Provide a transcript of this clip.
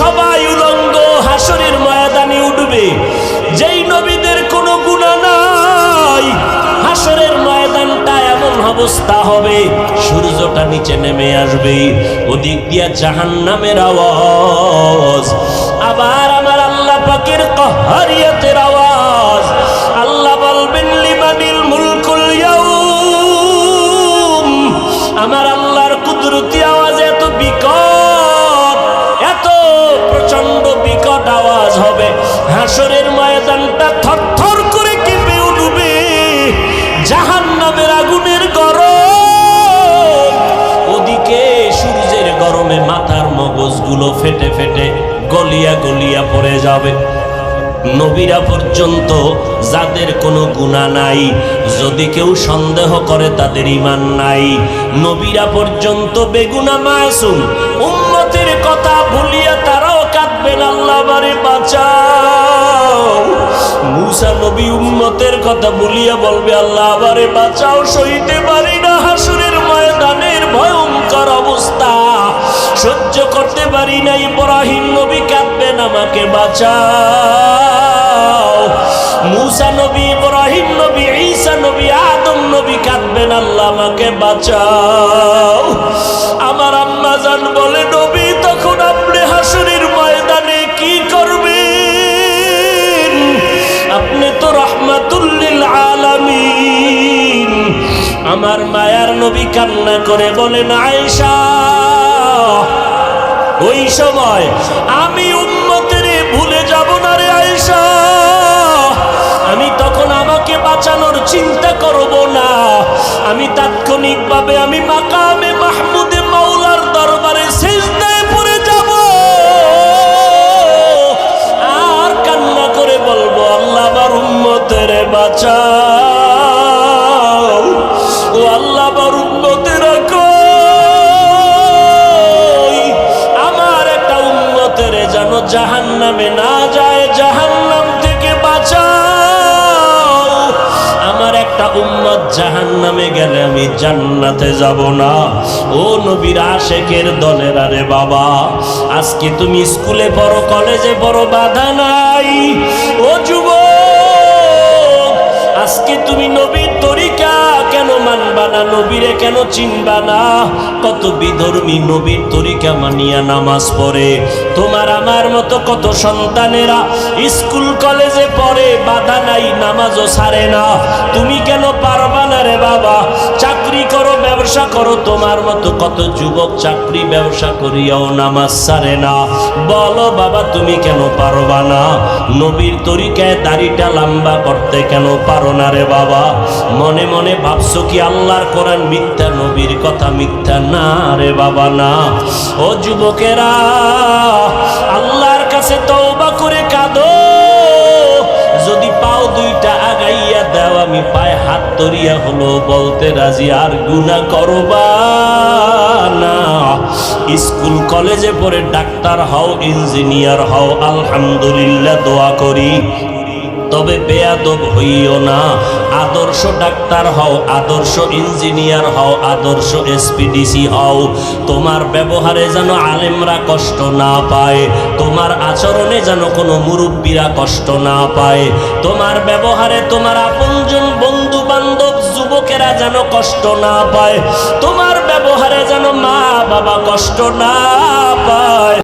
সবাই উলঙ্গ, হাসরের ময়দানে উঠবে। যেই নবীদের কোনো গুণা নাই, হাসরের ময়দানটা এমন অবস্থা হবে, সূর্যটা নিচে নেমে আসবে, ওদিক দিয়া জাহান নামের আওয়াজ। আবার আমার আল্লাহ পাকের কহারিয়াতের আওয়াজ। মাথার মগজগুলো ফেটে ফেটে গলিয়া গলিয়া পড়ে যাবে। নবীরা পর্যন্ত যাদের কোনো গুণা নাই, যদি কেউ সন্দেহ করে তাদের ইমান নাই। নবীরা পর্যন্ত বেগুনা মাসুম, উম্মতের কথা ভুলিয়া তারাও কাঁদবেন, আল্লাহ বারে বাঁচাও। মুসা নবী উম্মতের কথা ভুলিয়া বলবে, আল্লাহ আবারে বাঁচাও, সইতে পারি না হাসুরের ময়দানের ভয়ঙ্কর অবস্থা। করতে পারি না, ইব্রাহিম নবী কাঁদবেন, আমাকে বাঁচাও। মুসা নবী, ইব্রাহিম নবী, ঈসা নবী, আদম নবী কাঁদবেন, আল্লাহ আমাকে বাঁচাও। আমার আম্মা জান বলে, নবী, তখন আপনি হাসুরের ময়দানে কি করবেন? আপনি তো রহমাতুল্লিল আলামিন। আমার মায়ার নবী কান্না করে বলেন, আয়েশা ওই সময় আমি উম্মতের ভুলে যাব না রে আয়েশা। আমি তখন আমাকে বাঁচানোর চিন্তা করব না। আমি তাৎক্ষণিকভাবে আমি মাকামে মাহমুদে উম্মতের যেন জাহান নামে না যায় জাহান নাম থেকে বাঁচাও। আমার একটা উম্মত জাহান নামে গেলে আমি জান্নাতে যাব না। ও নবীর আশেকের দলের, আরে বাবা, আজকে তুমি স্কুলে পড়ো, কলেজে পড়ো, বাধা নাই। ও যুব আজকে তুমি মানবা না নবীরে কেন চিনবা না? কত বিধর্মী নবীর তরিকা মানিয়া নামাজ পড়ে। তোমার আমার মতো কত সন্তানেরা স্কুল, কলেজে পড়ে, বাধা নাই, নামাজও সারে না। তুমি কেন করো তোমার মতো কত যুবক চাকরি ব্যবসা করিয়াও নামাজ সারে না। বলো বাবা, তুমি কেন পারবা না? নবীর তরিকায় দাড়িটা লম্বা করতে কেন পারো না রে বাবা? মনে মনে ভাবছ কি আল্লাহর কোরআন মিথ্যা, নবীর কথা মিথ্যা? না রে বাবা, না। ও যুবকেরা ধরিয়া হলো বলতে রাজি, আর গুণা করবা না। স্কুল, কলেজে পড়ে ডাক্তার হও, ইঞ্জিনিয়ার হও, আলহামদুলিল্লাহ দোয়া করি। তবে বেয়াদব হইও না। আদর্শ ডাক্তার হও, আদর্শ ইঞ্জিনিয়ার হও, আদর্শ এসপিডিসি হও। তোমার ব্যবহারে যেন আলেমরা কষ্ট না পায়, তোমার আচরণে যেন কোনো মুরব্বীরা কষ্ট না পায়। তোমার ব্যবহারে তোমার আপনজন বন্ধু যেন কষ্ট না পায়। তোমার ব্যবহারে যেন মা বাবা কষ্ট না পায়।